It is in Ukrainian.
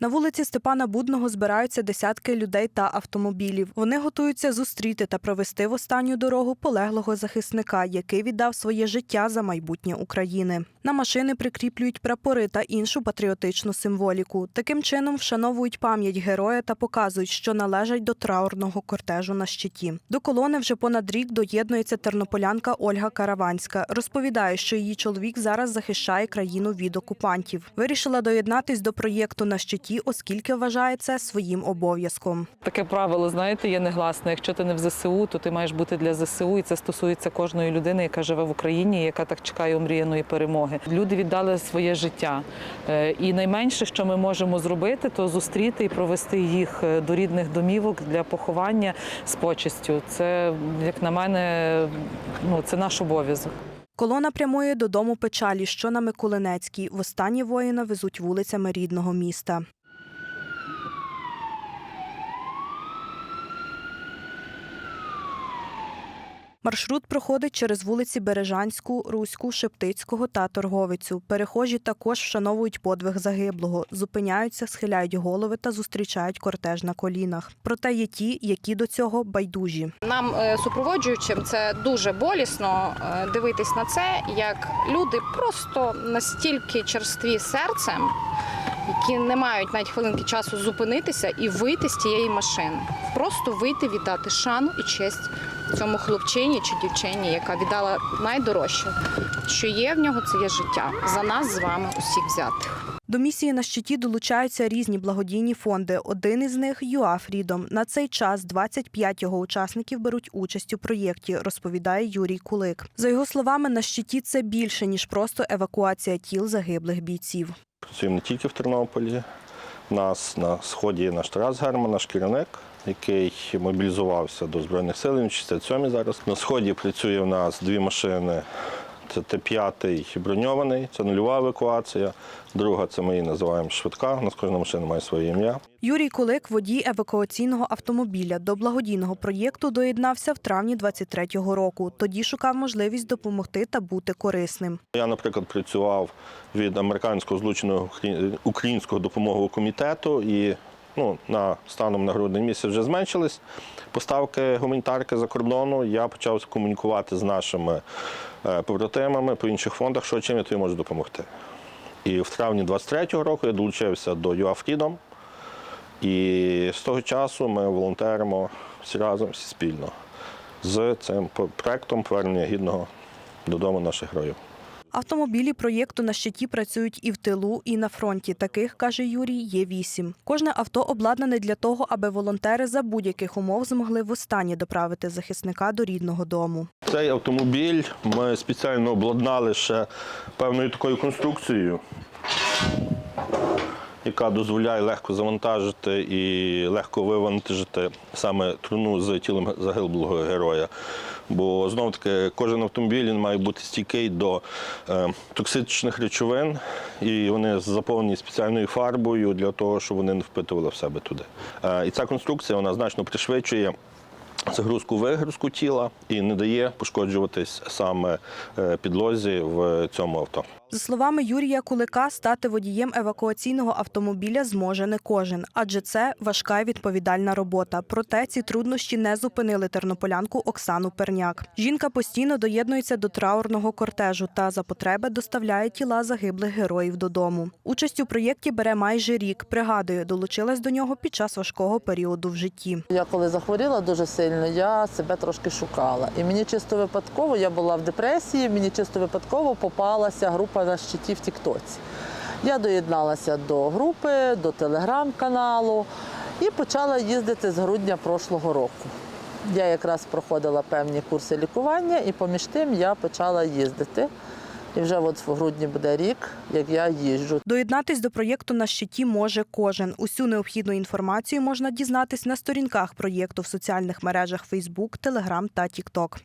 На вулиці Степана Будного збираються десятки людей та автомобілів. Вони готуються зустріти та провести в останню дорогу полеглого захисника, який віддав своє життя за майбутнє України. На машини прикріплюють прапори та іншу патріотичну символіку. Таким чином вшановують пам'ять героя та показують, що належать до траурного кортежу на щиті. До колони вже понад рік доєднується тернополянка Ольга Караванська. Розповідає, що її чоловік зараз захищає країну від окупантів. Вирішила доєднатись до проєкту на щиті, оскільки вважає це своїм обов'язком. Таке правило, знаєте, є негласне. Якщо ти не в ЗСУ, то ти маєш бути для ЗСУ, і це стосується кожної людини, яка живе в Україні, яка так чекає омріяної перемоги. Люди віддали своє життя. Е, І найменше, що ми можемо зробити, то зустріти і провести їх е, до рідних домівок для поховання з почестю. Це, як на мене, ну це наш обов'язок. Колона прямує додому печалі, що на Миколинецькій. Востаннє воїна везуть вулицями рідного міста. Маршрут проходить через вулиці Бережанську, Руську, Шептицького та Торговицю. Перехожі також вшановують подвиг загиблого, зупиняються, схиляють голови та зустрічають кортеж на колінах. Проте є ті, які до цього байдужі. Нам, е, супроводжуючим, це дуже болісно е, дивитись на це, як люди просто настільки черстві серцем, які не мають навіть хвилинки часу зупинитися і вийти з тієї машини. Просто вийти, віддати шану і честь цьому хлопчині чи дівчині, яка віддала найдорожче, що є в нього, це є життя. За нас з вами усіх взятих. До місії на щиті долучаються різні благодійні фонди. Один із них ЮА Фрідом. На цей час 25 його учасників беруть участь у проєкті, розповідає Юрій Кулик. За його словами, на щиті це більше ніж просто евакуація тіл загиблих бійців. Працюємо не тільки в Тернополі. Нас на сході наш Тарас Герман, наш керівник, який мобілізувався до Збройних сил, він 67 зараз. На сході працює в нас дві машини. Це Т-5 броньований, це нульова евакуація. Друга це ми її називаємо швидка. У нас кожна машина має своє ім'я. Юрій Кулик, водій евакуаційного автомобіля, до благодійного проєкту доєднався в травні 23-го року. Тоді шукав можливість допомогти та бути корисним. Я, наприклад, працював від американського злученого українського допомогового комітету і ну, на станом на грудний місяць вже зменшились поставки гуманітарки за кордону. Я почав комунікувати з нашими е, побратимами по інших фондах, що чим я тобі можу допомогти. І в травні 23-го року я долучився до UA Freedom. І з того часу ми волонтеримо всі разом, всі спільно з цим проектом повернення гідного додому наших героїв. Автомобілі проєкту на щиті працюють і в тилу, і на фронті. Таких, каже Юрій, є вісім. Кожне авто обладнане для того, аби волонтери за будь-яких умов змогли востаннє доправити захисника до рідного дому. Цей автомобіль ми спеціально обладнали ще певною такою конструкцією, яка дозволяє легко завантажити і легко вивантажити саме труну з тілом загиблого героя. Бо знову таки кожен автомобіль він має бути стійкий до е, токсичних речовин, і вони заповнені спеціальною фарбою для того, щоб вони не впитували в себе туди. Е, і ця конструкція вона значно пришвидшує загрузку вигрузку тіла і не дає пошкоджуватись саме е, підлозі в цьому авто. За словами Юрія Кулика, стати водієм евакуаційного автомобіля зможе не кожен, адже це важка і відповідальна робота. Проте ці труднощі не зупинили тернополянку Оксану Перняк. Жінка постійно доєднується до траурного кортежу та за потреби доставляє тіла загиблих героїв додому. Участь у проєкті бере майже рік. Пригадує, долучилась до нього під час важкого періоду в житті. Я коли захворіла дуже сильно, я себе трошки шукала. І мені чисто випадково, я була в депресії, мені чисто випадково попалася група на щиті в Тіктоці. Я доєдналася до групи, до телеграм-каналу і почала їздити з грудня прошлого року. Я якраз проходила певні курси лікування, і поміж тим я почала їздити. І вже от в грудні буде рік, як я їжджу. Доєднатись до проєкту на щиті може кожен. Усю необхідну інформацію можна дізнатись на сторінках проєкту в соціальних мережах Facebook, Telegram та TikTok.